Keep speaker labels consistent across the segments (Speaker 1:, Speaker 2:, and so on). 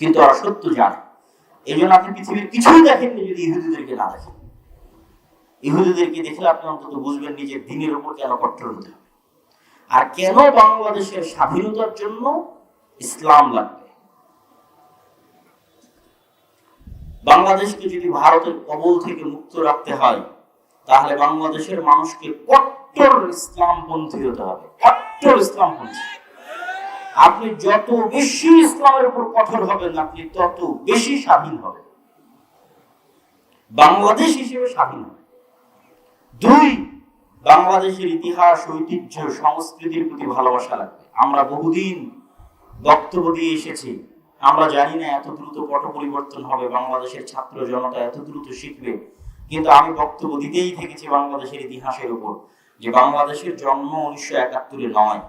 Speaker 1: কিন্তু ওরা সত্য জানে। এই জন্য আপনি পৃথিবীর কিছুই দেখেননি যদি ইহুদিদেরকে না দেখেন। ইহুদিদেরকে দেখলে আপনি অন্তত বুঝবেন নিজের দিনের উপর কেন কট্টর হতে হবে। আর কেন বাংলাদেশের স্বাধীনতার জন্য ইসলাম লাগবে? বাংলাদেশকে যদি ভারতের কবল থেকে মুক্ত রাখতে হয় তাহলে বাংলাদেশের মানুষকে কট্টর ইসলামপন্থী হতে হবে। কট্টর ইসলামপন্থী। আপনি যত বেশি ইসলামের উপর কঠোর হবেন, আপনি তত বেশি স্বাধীন হবেন। বাংলাদেশ হিসেবে স্বাধীন হবে দুই, বাংলাদেশের ইতিহাস, ঐতিহ্য, সংস্কৃতির প্রতি ভালোবাসা লাগবে। আমরা বহুদিন বক্তব্য দিয়ে এসেছি। আমরা জানি না এত দ্রুত পট পরিবর্তন হবে, বাংলাদেশের ছাত্র জনতা এত দ্রুত শিখবে। কিন্তু আমি বক্তব্য দিতেই থেকেছি বাংলাদেশের ইতিহাসের উপর, যে বাংলাদেশের জন্ম উনিশশো একাত্তরে নয়।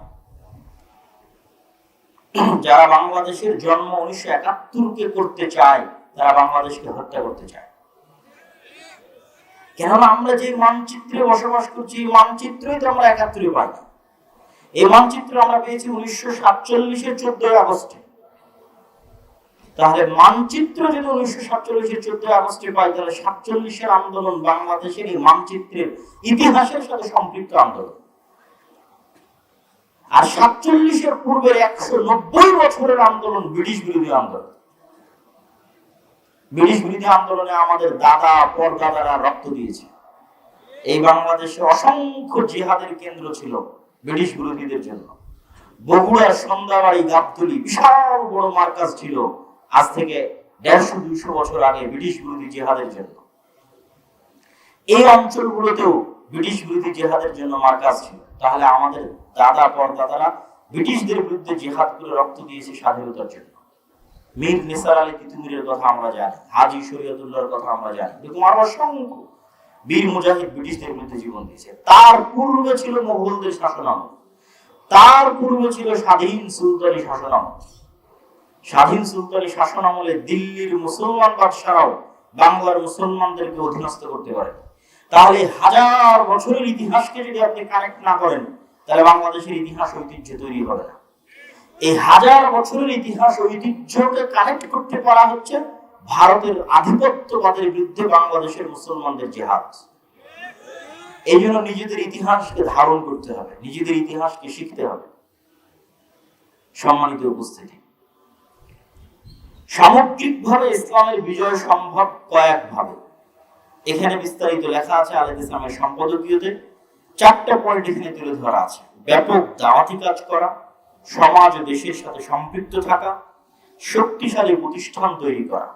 Speaker 1: যারা বাংলাদেশের জন্ম উনিশশো একাত্তরকে করতে চায়, তারা বাংলাদেশকে হত্যা করতে চায়। কেননা আমরা যে মানচিত্রে বসবাস করছি, এই মানচিত্রই তো আমরা একাত্তরে পাই। এই মানচিত্র আমরা পেয়েছি উনিশশো সাতচল্লিশের চোদ্দই আগস্টে। তাহলে মানচিত্র যদি উনিশশো সাতচল্লিশের চোদ্দই আগস্টে পাই, তাহলে সাতচল্লিশের আন্দোলন বাংলাদেশের এই মানচিত্রের ইতিহাসের সাথে সম্পৃক্ত আন্দোলন। আর সাতচল্লিশের পূর্বের একশো নব্বই বছরের আন্দোলন, ব্রিটিশ বিরোধী আন্দোলন। ব্রিটিশ বিরোধী আন্দোলনে আমাদের দাদা, পরদাদারা রক্ত দিয়েছে। এই বাংলাদেশে অসংখ্য জিহাদের কেন্দ্র ছিল ব্রিটিশ বিরোধীদের জন্য। বগুড়ার সন্ধ্যাবাড়ি, গাবতলি বিশাল বড় মার্কাজ ছিল আজ থেকে দেড়শো, দুইশো বছর আগে ব্রিটিশ বিরোধী জিহাদের জন্য। এই অঞ্চলগুলোতেও ব্রিটিশ বিরোধী জেহাদের জন্য মার্কাজ ছিল। তাহলে আমাদের দাদা পরদাদারা ব্রিটিশদের বিরুদ্ধে জেহাদ করে রক্ত দিয়েছে স্বাধীনতার জন্য। মীর নিসার আলী তিতুমিরের কথা আমরা জানি, হাজি শরীয়তুল্লাহর কথা আমরা জানি। এরকম আরও অসংখ্য বীর মুজাহিদ ব্রিটিশদের বিরুদ্ধে জীবন দিয়েছে। তার পূর্বে ছিল মোগলদের শাসনামল। তার পূর্বে ছিল স্বাধীন সুলতানি শাসনামল। স্বাধীন সুলতানি শাসন আমলে দিল্লির মুসলমান বাদশারাও বাংলার মুসলমানদেরকে অধীনস্থ করতে পারে। তাহলে হাজার বছরের ইতিহাসকে যদি আপনি কানেক্ট না করেন, তাহলে বাংলাদেশের ইতিহাস ঐতিহ্য তৈরি হবে না। এই হাজার বছরের ইতিহাস ঐতিহ্যকে কানেক্ট করতে পারা হচ্ছে ভারতের আধিপত্যবাদের বিরুদ্ধে বাংলাদেশের মুসলমানদের জেহাদ। এই জন্য নিজেদের ইতিহাসকে ধারণ করতে হবে, নিজেদের ইতিহাসকে শিখতে হবে। সম্মানিত উপস্থিতি, সামগ্রিকভাবে ইসলামের বিজয় সম্ভব কয়েকভাবে। এখানে বিস্তারিত লেখা আছে আলাদ ইসলামের সম্পাদকীয়তে চারটা পয়েন্ট এখানে তুলে ধরা আছে। ব্যাপক দাওয়াতি কাজ করা সমাজ ও দেশের সাথে সম্পৃক্ত থাকা শক্তিশালী প্রতিষ্ঠান তৈরি করা।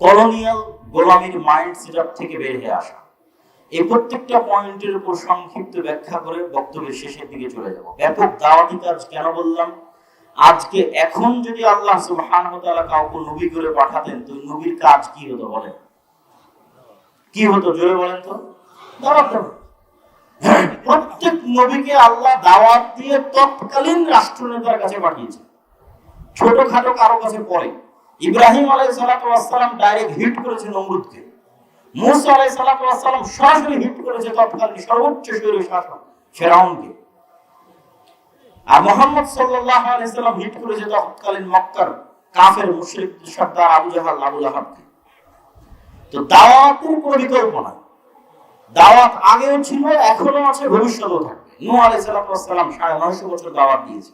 Speaker 1: কলোনিয়াল গোলামীর মাইন্ড সেট থেকে বের হয়ে আসা। এই প্রত্যেকটা পয়েন্টের উপর সংক্ষিপ্ত ব্যাখ্যা করে বক্তব্যের শেষের দিকে চলে যাব। ব্যাপক দাওয়াতি কাজ কেন বললাম? আজকে এখন যদি আল্লাহ সুবহানাহু ওয়া তাআলা কাউকে নবী করে পাঠাতেন তো নবীর কাজ কি হতো বলেন? কি হতো জোরে বলেন তো? দেওয়া। প্রত্যেক নবীকে আল্লাহ দাওয়াত দিয়ে তৎকালীন রাষ্ট্রনেতার কাছে পাঠিয়েছে। ছোটখাটো কারও কাছে পরে। ইব্রাহিম আলাইহিস সালাম ডাইরেক্ট হিট করেছে নমরুদকে। মুসা আলাইহিস সালাম সরাসরি হিট করেছে তৎকালীন সর্বোচ্চ শৈলী শাসক ফেরাউনকে। আর মোহাম্মদ সাল্লাল্লাহু আলাইহি সাল্লাম হিট করেছে তৎকালীন মক্কার কাফের মুশরিক সর্দার আবু জাহাল আবু লাহাবকে তো দাওয়াতের বিকল্প দাওয়াত আগেও ছিল এখনও আছে, ভবিষ্যতেও থাকবে। নূহ আলাইহিস সালাম সাড়ে নয়শো বছর দাওয়াত দিয়েছে।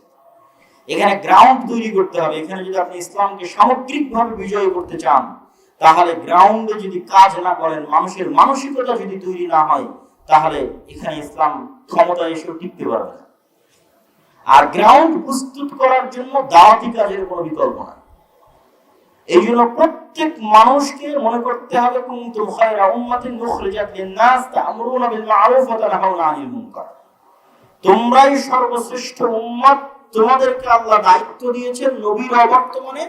Speaker 1: এখানে গ্রাউন্ড তৈরি করতে হবে। এখানে যদি আপনি ইসলামকে সামগ্রিকভাবে বিজয় করতে চান, তাহলে গ্রাউন্ডে যদি কাজ না করেন, মানুষের মানসিকতা যদি তৈরি না হয়, তাহলে এখানে ইসলাম ক্ষমতা এসেও টিকতে পারবে না। আর গ্রাউন্ড প্রস্তুত করার জন্য দাওয়াতি কাজের কোনো বিকল্প নাই। এই জন্য প্রত্যেক মানুষকে মনে করতে হবে কুনতুম খায়রা উম্মাতিন মুখরিজাত লিন-নাস, তা'মুরুনা বিল মা'রুফ ওয়া তানহাউনা আনিল মুনকার। তোমরাই সর্বশ্রেষ্ঠ উম্মত, তোমাদেরকে আল্লাহ দায়িত্ব দিয়েছেন নবীর অবর্তমানে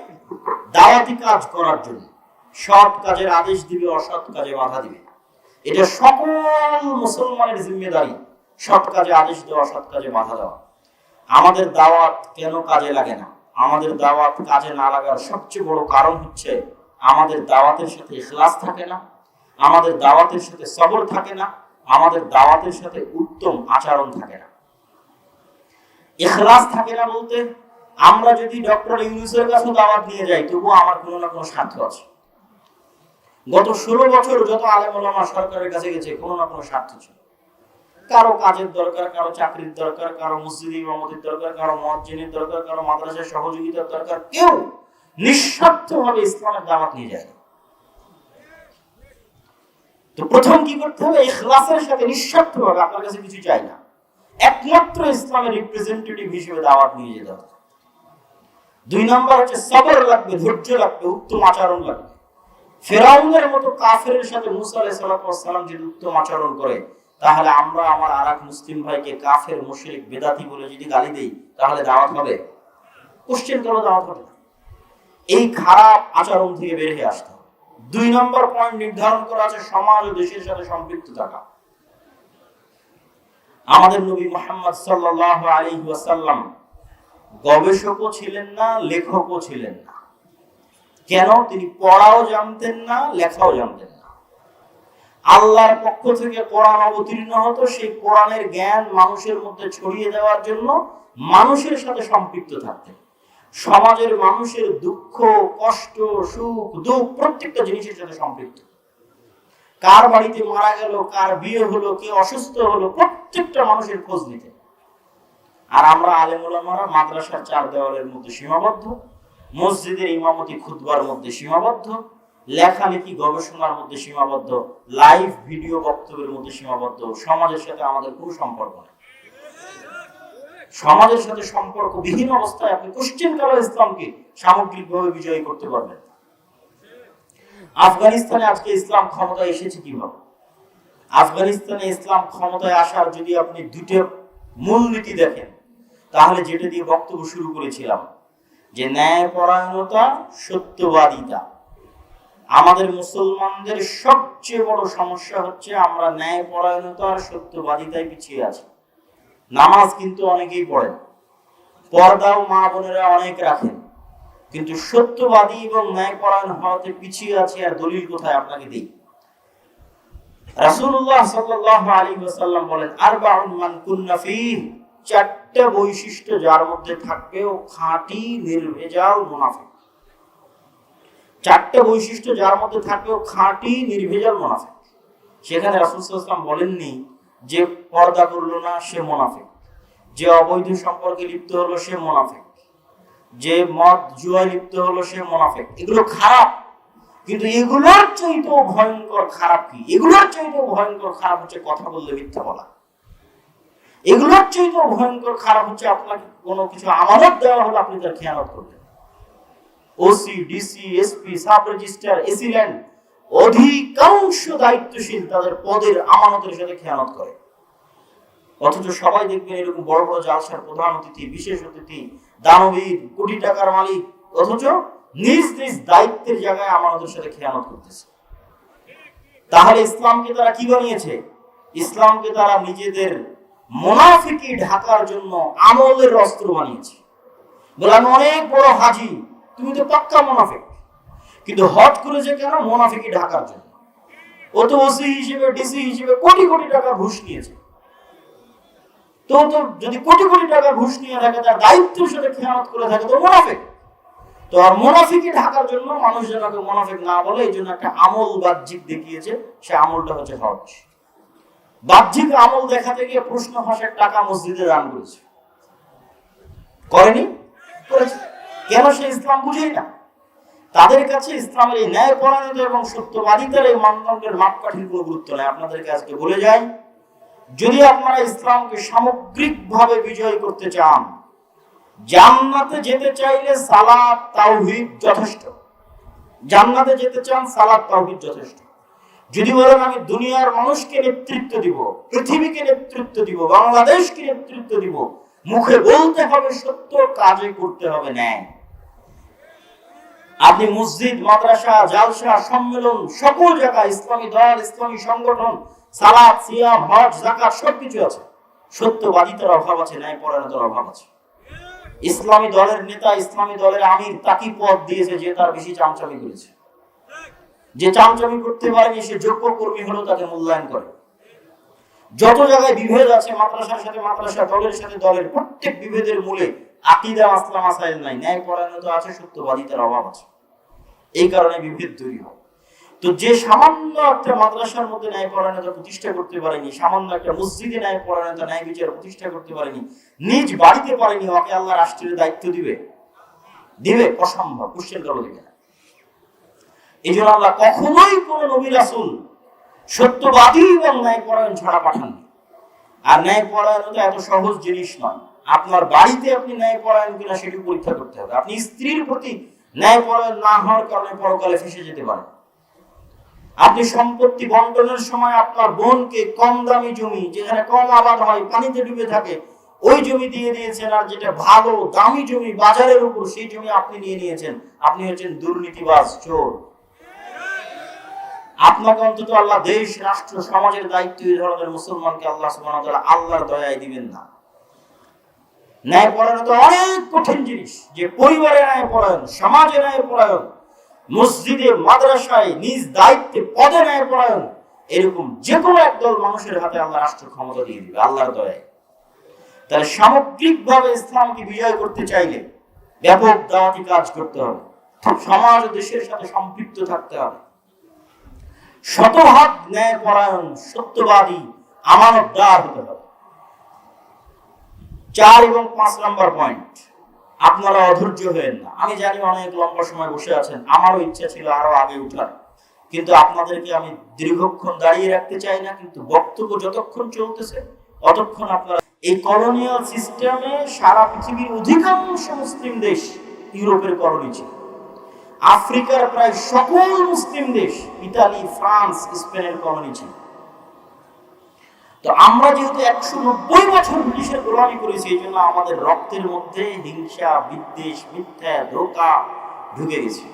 Speaker 1: দাওয়াতি কাজ করার জন্য। সৎ কাজের আদেশ দিবে, অসৎ কাজে বাধা দিবে। এটা সকল মুসলমানের জিম্মেদারি, সৎ কাজে আদেশ দেওয়া, অসৎ কাজে বাধা দেওয়া। আমাদের দাওয়াত কেন কাজে লাগে না? আমাদের দাওয়াত কাজে না লাগার সবচেয়ে বড় কারণ হচ্ছে আমাদের দাওয়াতের সাথে ইখলাস থাকে না, আমাদের দাওয়াতের সাথে সবর থাকে না, আমাদের দাওয়াতের সাথে উত্তম আচরণ থাকে না। ইখলাস থাকে না বলতে আমরা যদি ডক্টর ইউনুসের কাছে দাওয়াত নিয়ে যাই, তবুও আমার কোনো না কোনো স্বার্থ আছে। গত ষোলো বছর যত আলেম সরকারের কাছে গেছে, কোনো না কোনো স্বার্থ ছিল। কারও কাজের দরকার কারও চাকরির দরকার কারও মসজিদ ইমামতির দরকার কারও মসজিদের দরকার কারও মাদ্রাসার সহযোগিতার দরকার কেউ নিঃস্বার্থভাবে ইসলামের দাওয়াত নিয়ে যায় তো প্রথম কি করতে হবে? ইখলাসের সাথে নিঃস্বার্থভাবে আপনার কাছে কিছু চাই না। একমাত্র ইসলামের রিপ্রেজেন্টেটিভ হিসেবে দাওয়াত নিয়ে যেতে হবে। দুই নম্বর হচ্ছে সবর লাগবে ধৈর্য লাগবে উত্তম আচরণ লাগবে। ফেরাউনের মতো কাফের সাথে মুসা আলাইহিস সালাম যদি উত্তম আচরণ করে তাহলে আমরা আমার আর এক মুসলিম ভাইকে কাফের, মুশরিক, বেদাতি বলে যদি গালি দেই, তাহলে দাওয়াত হবে? কোশ্চেন করো দাওয়াত হবে। এই খারাপ আচরণ থেকে বের হয়ে আসতে দুই নম্বর পয়েন্ট নির্ধারণ করা আছে সমাজ ও দেশের সাথে সম্পৃক্ত থাকা। আমাদের নবী মোহাম্মদ সাল্লাল্লাহু আলাইহি ওয়াসাল্লাম গবেষকও ছিলেন না, লেখকও ছিলেন না। কেন? তিনি পড়াও জানতেন না, লেখাও জানতেন আল্লাহর পক্ষ থেকে কোরআন অবতীর্ণ হতো। সেই কোরআনের জ্ঞান মানুষের মধ্যে ছড়িয়ে দেওয়ার জন্য মানুষের সাথে সম্পৃক্ত থাকতেন। সমাজের মানুষের দুঃখ, কষ্ট, সুখ, দুঃখ প্রত্যেকটা জিনিসের সাথে সম্পৃক্ত। কার বাড়িতে মারা গেল, কার বিয়ে হলো, কে অসুস্থ হলো, প্রত্যেকটা মানুষের খোঁজ নিতে আর আমরা আলেমুলামারা মাদ্রাসার চার দেওয়ালের মধ্যে সীমাবদ্ধ, মসজিদের ইমামতি খুতবার মধ্যে সীমাবদ্ধ লেখালেখি গবেষণার মধ্যে সীমাবদ্ধ লাইভ ভিডিও বক্তব্যের মধ্যে সীমাবদ্ধ, সমাজের সাথে আমাদের কোনো সম্পর্ক নেই। সমাজের সাথে সম্পর্ক বিহীন অবস্থায় আপনি কোশ্চেন কালো ইসলামকে সামগ্রিকভাবে বিজয়ী করতে পারবেন। আফগানিস্তানে আজকে ইসলাম ক্ষমতায় এসেছে কীভাবে? আফগানিস্তানে ইসলাম ক্ষমতায় আসার যদি আপনি দুটো মূলনীতি দেখেন, তাহলে যেটা দিয়ে বক্তব্য শুরু করেছিলাম, যে ন্যায়পরায়ণতা, সত্যবাদিতা। আমাদের মুসলমানদের সবচেয়ে বড় সমস্যা হচ্ছে আমরা ন্যায়পরায়ণতা আর সত্যবাদিতায় পিছিয়ে আছি। নামাজ কিন্তু অনেকেই পড়েন। পর্দাও মা বোনেরা অনেক রাখেন। কিন্তু সত্যবাদী এবং ন্যায়পরায়ণ হওয়াতে পিছিয়ে আছে আর দলিল কোথায় আপনাকে দিই? রাসূলুল্লাহ সাল্লাল্লাহু আলাইহি ওয়াসাল্লাম বলেন, আরবাউন মান কুন্না ফীহ চারটা বৈশিষ্ট্য যার মধ্যে থাকবে ও খাঁটি, নির্ভেজাল মুনাফিক। চারটা বৈশিষ্ট্য যার মধ্যে থাকবে খাঁটি নির্ভেজাল মুনাফিক। সেখানে রাসূল সাল্লাল্লাহু বলেননি যে পর্দা করল না, সে মুনাফিক। যে অবৈধ সম্পর্কে লিপ্ত হলো, সে মুনাফিক। যে মদ জুয়ায় লিপ্ত হলো, সে মুনাফিক। এগুলো খারাপ। কিন্তু এগুলোর চাইতেও ভয়ঙ্কর খারাপ কি? এগুলোর চাইতে ভয়ঙ্কর খারাপ হচ্ছে কথা বললে মিথ্যা বলা। এগুলোর চাইতেও ভয়ঙ্কর খারাপ হচ্ছে আপনাকে কোনো কিছু আমানত দেওয়া হলো আপনি তার খেয়ালত করলেন OC DC SP sub registrar AC land অধিকাংশ দায়িত্বশীল তাদের পদের আমানতের সাথে খেয়ানত করে। অথচ সবাই দেখবেন এরকম বড় বড় জালসার প্রধান অতিথি, বিশেষ অতিথি, দানবীর, কোটি টাকার মালিক, অথচ নিজ নিজ দায়িত্বের জায়গায় আমানতের সাথে খেয়ানত করতেছে। তাহলে ইসলামকে তারা কি বানিয়েছে? ইসলামকে তারা নিজেদের মোনাফিকি ঢাকার জন্য আমলের অস্ত্র বানিয়েছে। বলে আমি অনেক বড় হাজি তুমি তো পাক্কা মোনাফিক। কিন্তু হট করেছে কেন মোনাফিকি ঢাকার জন্য? ও তো ওসি হিসেবে, ডিসি হিসেবে কোটি কোটি টাকা ঘুষ নিয়েছে। তো তো যদি কোটি কোটি টাকা ঘুষ নিয়ে থাকে, তার দায়িত্বের সাথে খেয়ানত করে থাকে, তো মোনাফিক। তো আর মোনাফিকি ঢাকার জন্য মানুষ যেন ওকে মোনাফিক না বলে, এই জন্য একটা আমল বাহ্যিক দেখিয়েছে, সে আমলটা হচ্ছে হজ। বাহ্যিক আমল দেখাতে গিয়ে প্রশ্ন ফাঁসের টাকা মসজিদে দান করেছে। করেনি? কেন সে ইসলাম বুঝেই না? তাদের কাছে ইসলামের এই ন্যায় পরায়ণতা এবং সত্যবাদিতার এই মানদণ্ডের মাপকাঠির কোনো গুরুত্ব নেই। আপনাদেরকে আজকে বলে যাই, যদি আপনারা ইসলামকে সামগ্রিকভাবে বিজয় করতে চান, জান্নাতে যেতে চাইলে সালাত, তাওহীদ যথেষ্ট। জান্নাতে যেতে চান, সালাত, তাওহীদ যথেষ্ট। যদি বলেন আমি দুনিয়ার মানুষকে নেতৃত্ব দিব, পৃথিবীকে নেতৃত্ব দিব, বাংলাদেশকে নেতৃত্ব দিব, মুখে বলতে হবে সত্য, কাজে করতে হবে ন্যায়। আপনি মসজিদ, মাদ্রাসা, জালসা, সম্মেলন, সকল জায়গায় ইসলামী দল, ইসলামী সংগঠন সালাদ সিয়াম, হজ জাকাত সবকিছু আছে। সত্যবাদিতার অভাব আছে ন্যায় পরায়ণতার অভাব আছে। ইসলামী দলের নেতা, ইসলামী দলের আমির তাকে পদ দিয়েছে যে তার বেশি চামচামি করেছে। যে চামচামি করতে পারেনি, সে যোগ্য কর্মী হলেও তাকে মূল্যায়ন করে। যত জায়গায় বিভেদ আছে, মাদ্রাসার সাথে মাদ্রাসা, দলের সাথে দলের প্রত্যেক বিভেদের মূলে আকিদা মাসলা মাসাইল নাই, ন্যায় পরায়ণ তো আছে, সত্যবাদিতার অভাব আছে। এই কারণে বিভেদ তৈরি হয়। তো যে সামান্য একটা মাদ্রাসার মধ্যে ন্যায় পরায়ণতা প্রতিষ্ঠা করতে পারেনি, সামান্য একটা মসজিদে ন্যায় পরায়ণতা, ন্যায় বিচার প্রতিষ্ঠা করতে পারেনি, নিজ বাড়িতে পারেনি ওকে আল্লাহ রাষ্ট্রের দায়িত্ব দিবে। দিবে অসম্ভব কোশ্চেন করো দিবে না। এই জন্য আল্লাহ কখনোই কোন নবী রাসুল সত্যবাদী এবং ন্যায় পরায়ণ ছাড়া পাঠাননি। আর ন্যায় পরায়ণতা এত সহজ জিনিস নয়। আপনার বাড়িতে আপনি ন্যায় পরায়ণ কিনা সেটি পরীক্ষা করতে হবে। আপনি স্ত্রীর প্রতি ন্যায় পরায়ণ না হওয়ার কারণে পরকালে ফেসে যেতে পারেন। আপনি সম্পত্তি বন্টনের সময় আপনার বোনকে কম দামি জমি, যেখানে কম আবাদ হয়, পানিতে ডুবে থাকে, ওই জমি দিয়ে দিয়েছেন আর যেটা ভালো দামি জমি বাজারের উপর, সেই জমি আপনি নিয়ে নিয়েছেন। আপনি হচ্ছেন দুর্নীতিবাজ চোর। আপনাকে অন্তত আল্লাহ দেশ, রাষ্ট্র, সমাজের দায়িত্ব এই ধরনের মুসলমানকে আল্লাহ ওয়া আল্লাহর দয়ায় দিবেন না। ন্যায় পরায়ণ তো অনেক কঠিন জিনিস। যে পরিবারে ন্যায় পরায়ণ, সমাজে ন্যায় পরায়ণ, মসজিদে, মাদ্রাসায় নিজ দায়িত্বে পদে ন্যায় পরায়ণ, এরকম যে কোনো একদল মানুষের হাতে আল্লাহ রাষ্ট্র ক্ষমতা দিয়ে দিবে, আল্লাহর দয়ায়। তাহলে সামগ্রিকভাবে ইসলামকে বিজয় করতে চাইলে ব্যাপক দাওয়াতি কাজ করতে হবে। সমাজ দেশের সাথে সম্পৃক্ত থাকতে হবে। শতভাগ ন্যায় পরায়ণ, সত্যবাদী, আমানতদার হতে হবে। চার এবং পাঁচ নম্বর পয়েন্ট আপনারা অধৈর্য হয়েন না। আমি জানি অনেক লম্বা সময় বসে আছেন। আমারও ইচ্ছা ছিল আরও আগে উঠার। কিন্তু আপনাদেরকে আমি দীর্ঘক্ষণ দাঁড়িয়ে রাখতে চাই না, কিন্তু বক্তব্য যতক্ষণ চলতেছে, ততক্ষণ আপনারা এই কলোনিয়াল সিস্টেমে সারা পৃথিবীর অধিকাংশ মুসলিম দেশ ইউরোপের কলোনি ছিল। আফ্রিকার প্রায় সকল মুসলিম দেশ, ইতালি, ফ্রান্স, স্পেনের কলোনি ছিল। তো আমরা যেহেতু একশো নব্বই বছর ব্রিটিশের গোলামি করেছি, এই জন্য আমাদের রক্তের মধ্যে হিংসা, বিদ্বেষ, মিথ্যা, ধোকা ঢুকে গেছে।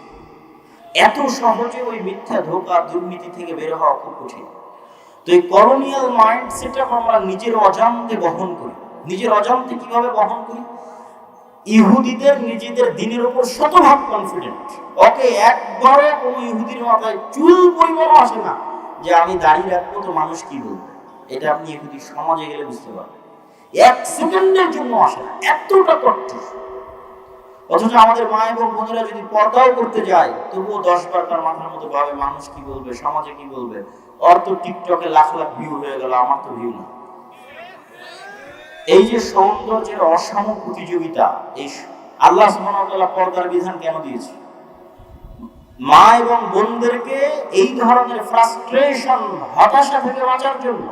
Speaker 1: এত সহজে ওই মিথ্যা, ধোকা, দুর্নীতি থেকে বের হওয়া খুব কঠিন। তো এই করোনিয়াল মাইন্ড সেট আমরা নিজের অজান্তে বহন করি। নিজের অজান্তে কীভাবে বহন করি? ইহুদিদের নিজেদের দিনের উপর শতভাগ কনফিডেন্ট ওকে একবারে কোনো ইহুদির মাথায় চুল পরিমাণও আসে না যে আমি দাঁড়িয়ে রাখব তো মানুষ কি বলবে? এটা আপনি ইহুদি সমাজে গেলে বুঝতে পারবেন। এক সেকেন্ডের জন্য আসে না এতটা কঠোর অথচ আমাদের মা এবং বোনেরা যদি পর্দাও করতে যায়, তবুও দশ বার তার মাথার মতো ভাবে মানুষ কি বলবে, সমাজে কি বলবে? ওর তো টিকটকে লাখ লাখ ভিউ হয়ে গেল, আমার তো ভিউ না। এই যে সৌন্দর্যের অসম প্রতিযোগিতা, এই আল্লাহ সুবহানাহু পর্দার বিধান কেন দিয়েছে? মা এবং বোনদেরকে এই ধরনের ফ্রাস্ট্রেশন হতাশা থেকে বাঁচার জন্য।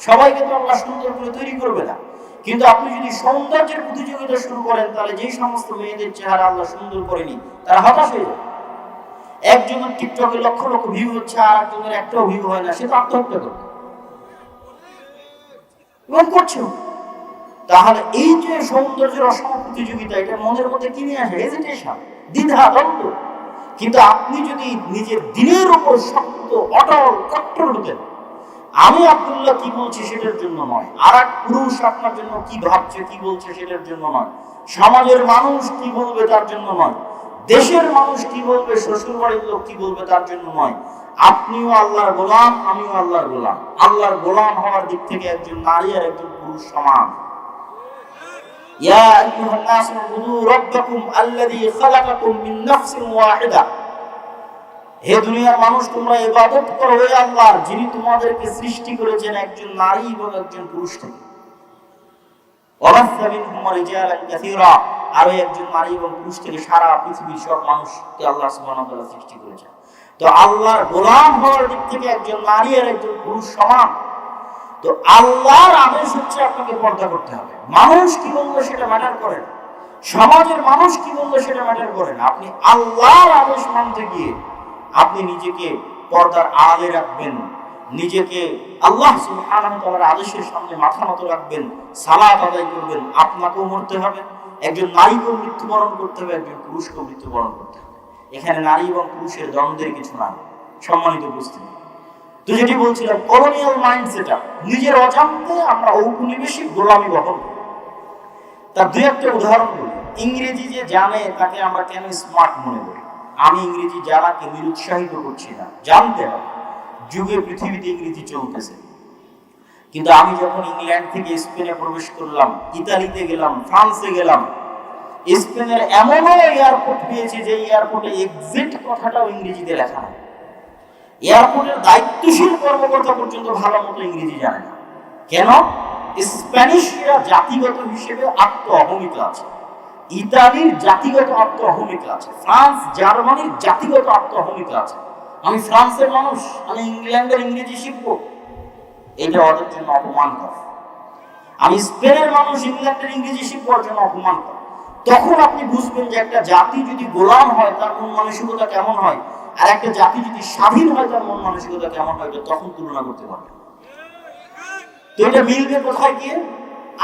Speaker 1: সবাইকে তো আল্লাহ সুন্দর করে তৈরি করবে না। কিন্তু আপনি যদি সৌন্দর্যের প্রতিযোগিতা শুরু করেন, তাহলে যেই সমস্ত মেয়েদের চেহারা আল্লাহ সুন্দর করেনি তারা হতাশ হয়ে যাবে। একজনের টিকটকে লক্ষ লক্ষ ভিউ হচ্ছে, আর একজনের একটাও ভিউ হয় না, সে তো আত্মহত্যা করবে। এবং করছেও তাহলে এই যে সৌন্দর্যের অসম প্রতিযোগিতা, এটা মনের মধ্যে কিনে আসে? হেজিটেশন দ্বিধা, দ্বন্দ্ব। কিন্তু আপনি যদি নিজের দিনের উপর শক্ত, অটল, কট্টর হতেন আমি আব্দুল্লাহ কি বলছি সেটার জন্য নয় আর এক পুরুষ আপনার জন্য কি ভাবছে কি বলছে সেটার জন্য নয় সমাজের মানুষ কি বলবে তার জন্য নয় দেশের মানুষ কি বলবে শ্বশুর বাড়ির লোক কি বলবে তার জন্য নয় আপনিও আল্লাহর গোলাম আমিও আল্লাহর গোলাম আল্লাহর গোলাম হওয়ার দিক থেকে একজন নারী আর একজন পুরুষ সমান يا أيها الناس اعبدوا ربكم الذي خلقكم من نفس واحدة হে দুনিয়ার মানুষ, তোমরা ইবাদত করো হে আল্লাহর যিনি তোমাদেরকে সৃষ্টি করেছেন একজন নারী এবং একজন পুরুষ থেকে। আরও একজন নারী এবং পুরুষ থেকে সারা পৃথিবীর সব মানুষকে আল্লাহ ওয়া সৃষ্টি করেছেন। তো আল্লাহর গোলাম হওয়ার দিক থেকে একজন নারী আর একজন পুরুষ সমান। তো আল্লাহর আদেশ হচ্ছে আপনাকে পর্দা করতে হবে। মানুষ কি বলল সেটা ম্যাটার করে সমাজের মানুষ কি বলল সেটা ম্যাটার করে না। আপনি আল্লাহর আদেশ মানতে গিয়ে আপনি নিজেকে পর্দার আড়ালে রাখবেন। নিজেকে আল্লাহ তাআলার আদেশের সামনে মাথা নত রাখবেন, সালাত আদায় করবেন, আপনাকেও মরতে হবে। একজন নারীকেও মৃত্যুবরণ করতে হবে, একজন পুরুষকেও মৃত্যুবরণ করতে হবে। এখানে নারী এবং পুরুষের দ্বন্দ্বের কিছু নাই। সম্মানিত উপস্থিতি। তো যেটি বলছিলাম কলোনিয়াল মাইন্ড সেটা নিজের অজান্তে আমরা ঔপনিবেশিক গোলামি করি। তার দু একটা উদাহরণ বলি। ইংরেজি যে জানে, তাকে আমরা কেন স্মার্ট মনে করি? আমি ইংরেজি জানাকে নিরুৎসাহিত করছি না, জানতে হবে। যুগে পৃথিবীতে ইংরেজি চলতেছে। কিন্তু আমি যখন ইংল্যান্ড থেকে স্পেনে প্রবেশ করলাম, ইতালিতে গেলাম, ফ্রান্সে গেলাম, স্পেনের এমনও এয়ারপোর্ট পেয়েছে যে এয়ারপোর্টে এক্সিট কথাটাও ইংরেজিতে লেখা হয় এয়ারপোর্টের দায়িত্বশীল কর্মকর্তা পর্যন্ত ভালো মতো ইংরেজি জানে না। কেন? স্প্যানিশরা জাতিগত হিসেবে আত্ম অহমিকা আছে। ইতালির জাতিগত আত্ম অহমিকা আছে, ফ্রান্স, জার্মানির জাতিগত আত্ম অহমিকা আছে। আমি ফ্রান্সের মানুষ, আমি ইংল্যান্ডের ইংরেজি শিখব। এটা ওদের জন্য অপমানকর আমি স্পেনের মানুষ, ইংল্যান্ডের ইংরেজি শিখবার জন্য অপমানকর তখন আপনি বুঝবেন যে একটা জাতি যদি গোলাম হয়, তার মন মানসিকতা কেমন হয়? আর একটা জাতি যদি স্বাধীন হয়, তার মন মানসিকতা কেমন হয় তখন তুলনা করতে পারবেন। তো এটা মিলবে কোথায় গিয়ে?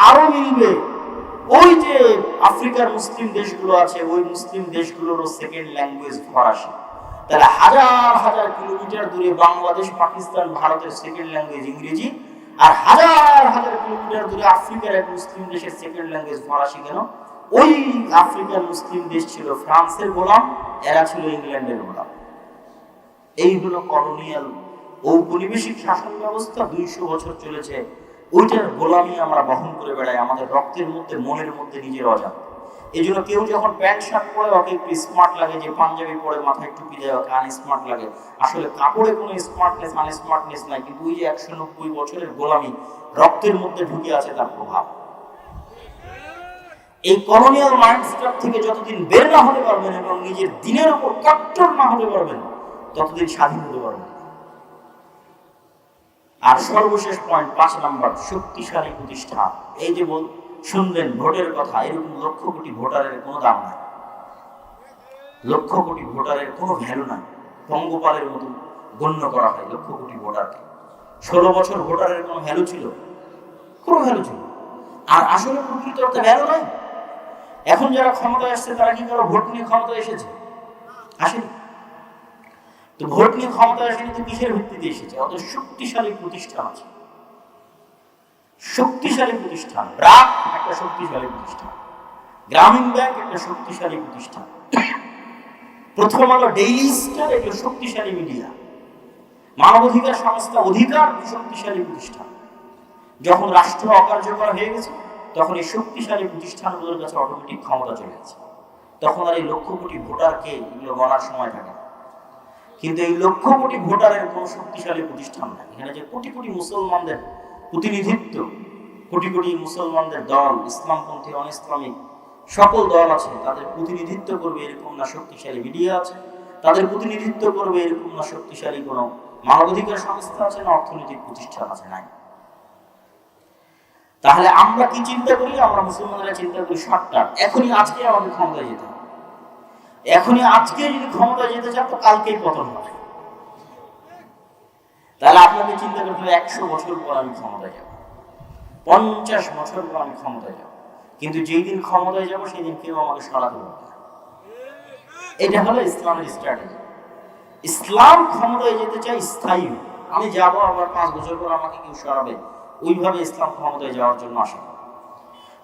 Speaker 1: আরও মিলবে। ওই যে আফ্রিকার মুসলিম দেশগুলো আছে, ওই মুসলিম দেশগুলোরও সেকেন্ড ল্যাঙ্গুয়েজ ফরাসি। তাহলে হাজার হাজার কিলোমিটার দূরে বাংলাদেশ, পাকিস্তান, ভারতের সেকেন্ড ল্যাঙ্গুয়েজ ইংরেজি, আর হাজার হাজার কিলোমিটার দূরে আফ্রিকার এক মুসলিম দেশের সেকেন্ড ল্যাঙ্গুয়েজ ফরাসি কেন? ওই আফ্রিকার মুসলিম দেশ ছিল ফ্রান্সের গোলাম, এরা ছিল ইংল্যান্ডের গোলাম। এই হলো কলোনিয়াল ঔপনিবেশিক শাসন ব্যবস্থা, দুইশো বছর চলেছে ওইটার গোলামি আমরা বহন করে বেড়াই, আমাদের রক্তের মধ্যে, মনের মধ্যে নিজের অজান্ত এই জন্য কেউ যখন প্যান্ট, শার্ট পরে ওকে একটু স্মার্ট লাগে, যে পাঞ্জাবি পরে মাথায় টুপি দেয় ওকে আনস্মার্ট লাগে, আসলে কাপড়ে কোনো স্মার্টনেস আনস্মার্টনেস নাই, কিন্তু ওই যে একশো নব্বই বছরের গোলামি, রক্তের মধ্যে ঢুকে আছে তার প্রভাব এই কলোনিয়াল মাইন্ডসেট থেকে যতদিন বের না হতে পারবেন এবং নিজের দিনের উপর কট্টর না হতে পারবেন, ততদিন স্বাধীন হতে পারবেন। আর সর্বশেষ পয়েন্ট পাঁচ নাম্বার, শক্তিশালী প্রতিষ্ঠান। এই যে শুনলেন, ভোটের কথা, এরকম লক্ষ কোটি ভোটারের কোনো দাম নাই। লক্ষ কোটি ভোটারের কোনো ভ্যালু নাই। পঙ্গপালের মতো গণ্য করা হয় লক্ষ কোটি ভোটারকে। ষোলো বছর ভোটারের কোনো ভ্যালু ছিল? কোনো ভ্যালু ছিল। আর আসলে প্রকৃত অর্থে ভ্যালু নাই। এখন যারা ক্ষমতায় আসছে, তারা কি কারও ভোট নিয়ে ক্ষমতায় এসেছে? আসেনি। তো ভোট নিয়ে ক্ষমতা আসেনি তো কিসের ভিত্তিতে এসেছে? ওদের শক্তিশালী প্রতিষ্ঠান আছে। শক্তিশালী প্রতিষ্ঠান। ব্রাক একটা শক্তিশালী প্রতিষ্ঠান। গ্রামীণ ব্যাংক একটা শক্তিশালী প্রতিষ্ঠান। প্রথম আলো ডেইলি স্টার এগুলো শক্তিশালী মিডিয়া। মানবাধিকার সংস্থা অধিকার শক্তিশালী প্রতিষ্ঠান। যখন রাষ্ট্র অকার্যকর হয়ে গেছে, তখন এই শক্তিশালী প্রতিষ্ঠানগুলোর কাছে অটোমেটিক ক্ষমতা চলে গেছে। তখন আর এই লক্ষ কোটি ভোটারকে এগুলো গণার সময় থাকে না। কিন্তু এই লক্ষ কোটি ভোটারের কোনো শক্তিশালী প্রতিষ্ঠান। নাই এখানে যে কোটি কোটি মুসলমানদের প্রতিনিধিত্ব, কোটি কোটি মুসলমানদের দল, ইসলামপন্থী অন ইসলামিক সকল দল আছে, তাদের প্রতিনিধিত্ব করবে এরকম না শক্তিশালী মিডিয়া আছে, তাদের প্রতিনিধিত্ব করবে এরকম না শক্তিশালী কোনো মানবাধিকার সংস্থা আছে, না অর্থনৈতিক প্রতিষ্ঠান আছে, নাই। তাহলে আমরা কি চিন্তা করি? আমরা মুসলমানরা চিন্তা করি শর্টকাট এখনই আজকে আমাদের ক্ষমতায় যেতে হবে। এখনই আজকে যদি ক্ষমতায় যেতে চান, তো কালকেই পতন হবে। তাহলে আপনাকে চিন্তা করতে হবে, একশো বছর পর আমি ক্ষমতায় যাব। পঞ্চাশ বছর পর আমি ক্ষমতায় যাব। কিন্তু যেই দিন ক্ষমতায় যাব, সেই দিন কেউ আমাকে সরাতে পারবে না। এটা হলো ইসলামের স্ট্র্যাটেজি ইসলাম ক্ষমতায় যেতে চাই স্থায়ী আমি যাব, আবার পাঁচ বছর পর আমাকে কেউ সরাবে ওইভাবে ইসলাম ক্ষমতায় যাওয়ার জন্য আসে।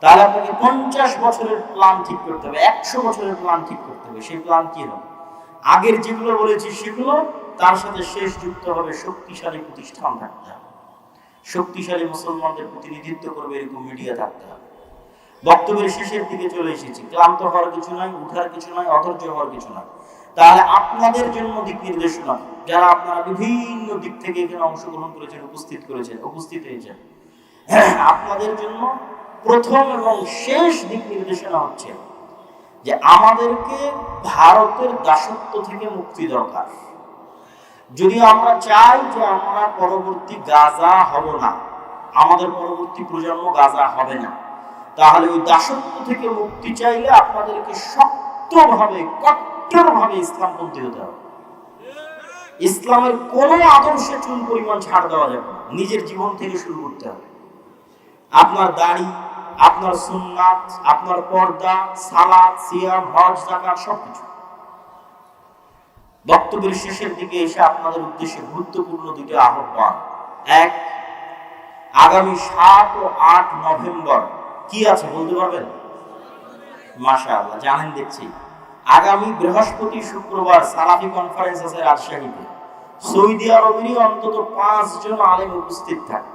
Speaker 1: তাহলে আপনাকে পঞ্চাশ বছরের প্ল্যান ঠিক করতে হবে, একশো বছরের প্ল্যান ঠিক করতে হবে। সেই প্ল্যান কি হবে? আগের যেগুলো বলেছি সেগুলো, তার সাথে শেষ যুক্ত হবে শক্তিশালী প্রতিষ্ঠান থাকতে হবে। শক্তিশালী মুসলমানদের প্রতিনিধিত্ব করবে এরকম মিডিয়া থাকতে হবে। বক্তব্যের শেষের দিকে চলে এসেছি। ক্লান্ত হওয়ার কিছু নয় উঠার কিছু নয় অধৈর্য হওয়ার কিছু নয় তাহলে আপনাদের জন্য দিক নির্দেশনা, যারা আপনারা বিভিন্ন দিক থেকে এখানে অংশগ্রহণ করেছেন, উপস্থিত করেছেন, উপস্থিত হয়েছেন। আপনাদের জন্য প্রথম এবং শেষ দিক নির্দেশনা হচ্ছে যে আমাদেরকে ভারতের দাসত্ব থেকে মুক্তি দরকার। যদি আমরা চাই যে আমরা পরবর্তী গাজা হব না, আমাদের পরবর্তী প্রজন্ম গাজা হবে না, তাহলে ওই দাসত্ব থেকে মুক্তি চাইলে আপনাদেরকে শক্তভাবে, কট্টরভাবে ইসলামপন্থী হতে হবে। ইসলামের কোনো আদর্শে চুল পরিমাণ ছাড় দেওয়া যাবে না, নিজের জীবন থেকে শুরু করতে হবে। আপনার দাড়ি আপনার সুন্নাত, আপনার পর্দা সালাদ সিয়াম, হজ জাকাত সবকিছু। বক্তব্যের শেষের দিকে এসে আপনাদের উদ্দেশ্যে গুরুত্বপূর্ণ দুটি আহ্বান। এক, আগামী সাত ও আট নভেম্বর কি আছে বলতে পারবেন? মাশা আল্লাহ জানেন দেখছি। আগামী বৃহস্পতি, শুক্রবার সালাফি কনফারেন্স আছে রাজশাহীতে। সৌদি আরবেরই অন্তত পাঁচজন আলেম উপস্থিত থাকে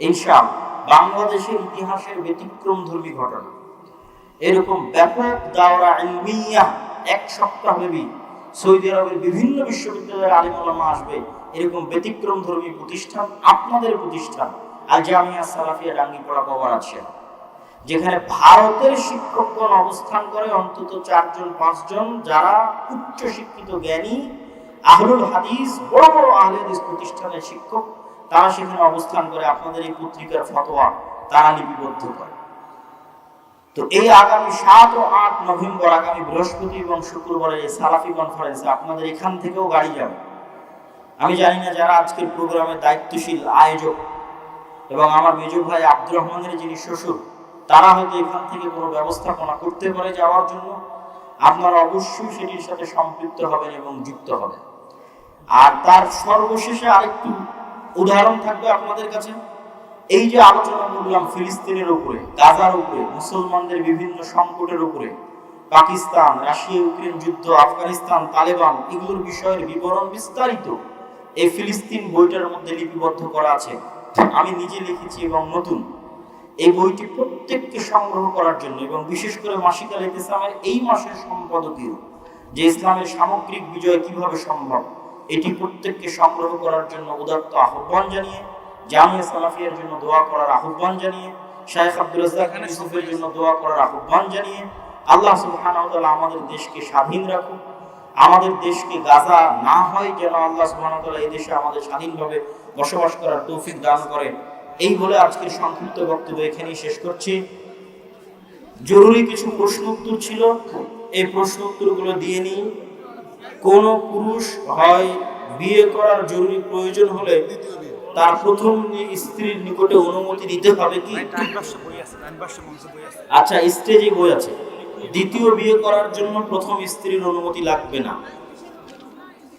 Speaker 1: ইনশাআল্লাহ। বাংলাদেশের ইতিহাসের ব্যতিক্রম ধর্মী ঘটনা। এরকম ব্যাপক দাওরা ইলমিয়া, এক সপ্তাহ ব্যাপী সৌদি আরবের বিভিন্ন বিশ্ববিদ্যালয়ের আলিম ওলামা আসবে। এরকম ব্যতিক্রম ধর্মী প্রতিষ্ঠান আপনাদের প্রতিষ্ঠান, আল জামিয়া সালাফিয়া ডাঙ্গিপাড়া কবর আছে। যেখানে ভারতের শিক্ষকগণ অবস্থান করে অন্তত চারজন, পাঁচজন, যারা উচ্চ শিক্ষিত জ্ঞানী, আহলুল হাদিস, বড় বড় আহলে হাদিস প্রতিষ্ঠানের শিক্ষক। তারা সেখানে অবস্থান করে আপনাদের এই পত্রিকার ফতোয়া তারা লিপিবদ্ধ করে। তো এই আগামী সাত ও আট নভেম্বর, আগামী বৃহস্পতি এবং শুক্রবারের এই সালাফি কনফারেন্সে আপনাদের এখান থেকেও গাড়ি যাবে। আমি জানি না যারা আজকের প্রোগ্রামের দায়িত্বশীল আয়োজক এবং আমার মেজর ভাই আব্দুর রহমানের যিনি শ্বশুর, তারা হয়তো এখান থেকে কোনো ব্যবস্থাপনা করতে পারে যাওয়ার জন্য। আপনারা অবশ্যই সেটির সাথে সম্পৃক্ত হবেন এবং যুক্ত হবেন। আর তার সর্বশেষে আরেকটু উদাহরণ থাকবে আপনাদের কাছে। এই যে আলোচনা করলাম ফিলিস্তিনের উপরে, গাজার উপরে, মুসলমানদের বিভিন্ন সংকটের উপরে, পাকিস্তান, রাশিয়া, ইউক্রেন যুদ্ধ, আফগানিস্তান, তালেবান, এগুলোর বিষয়ের বিবরণ বিস্তারিত এই ফিলিস্তিন বইটার মধ্যে লিপিবদ্ধ করা আছে। আমি নিজে লিখেছি এবং নতুন। এই বইটি প্রত্যেককে সংগ্রহ করার জন্য এবং বিশেষ করে মাসিকাল ইসলামের এই মাসের সম্পাদকীয় যে ইসলামের সামগ্রিক বিজয় কীভাবে সম্ভব এটি প্রত্যেককে সংগ্রহ করার জন্য উদাত্ত আহ্বান জানিয়ে জামিয়া সালাফিয়ার জন্য দোয়া করার আহ্বান জানিয়ে শায়েখ আব্দুল রাজ্জাক ইউসুফের জন্য দোয়া করার আহ্বান জানিয়ে আল্লাহ সুবহানাহু ওয়া তাআলা আমাদের দেশকে স্বাধীন রাখুক। আমাদের দেশকে গাজা না হয় যেন আল্লাহ সুবহানাহু ওয়া তাআলা এই দেশে আমাদের স্বাধীনভাবে বসবাস করার তৌফিক দান করে এই বলে আজকের সংক্ষিপ্ত বক্তব্য এখানেই শেষ করছি। জরুরি কিছু প্রশ্ন উত্তর ছিল এই প্রশ্ন উত্তরগুলো দিয়ে নিই। কোন পুরুষ হয় বিয়ে করার জরুরি প্রয়োজন হলে তার প্রথম স্ত্রীর নিকটে অনুমতি দিতে হবে কি? আচ্ছা স্টেজে বই আছে, দ্বিতীয় বিয়ে করার জন্য প্রথম স্ত্রীর অনুমতি লাগবে না।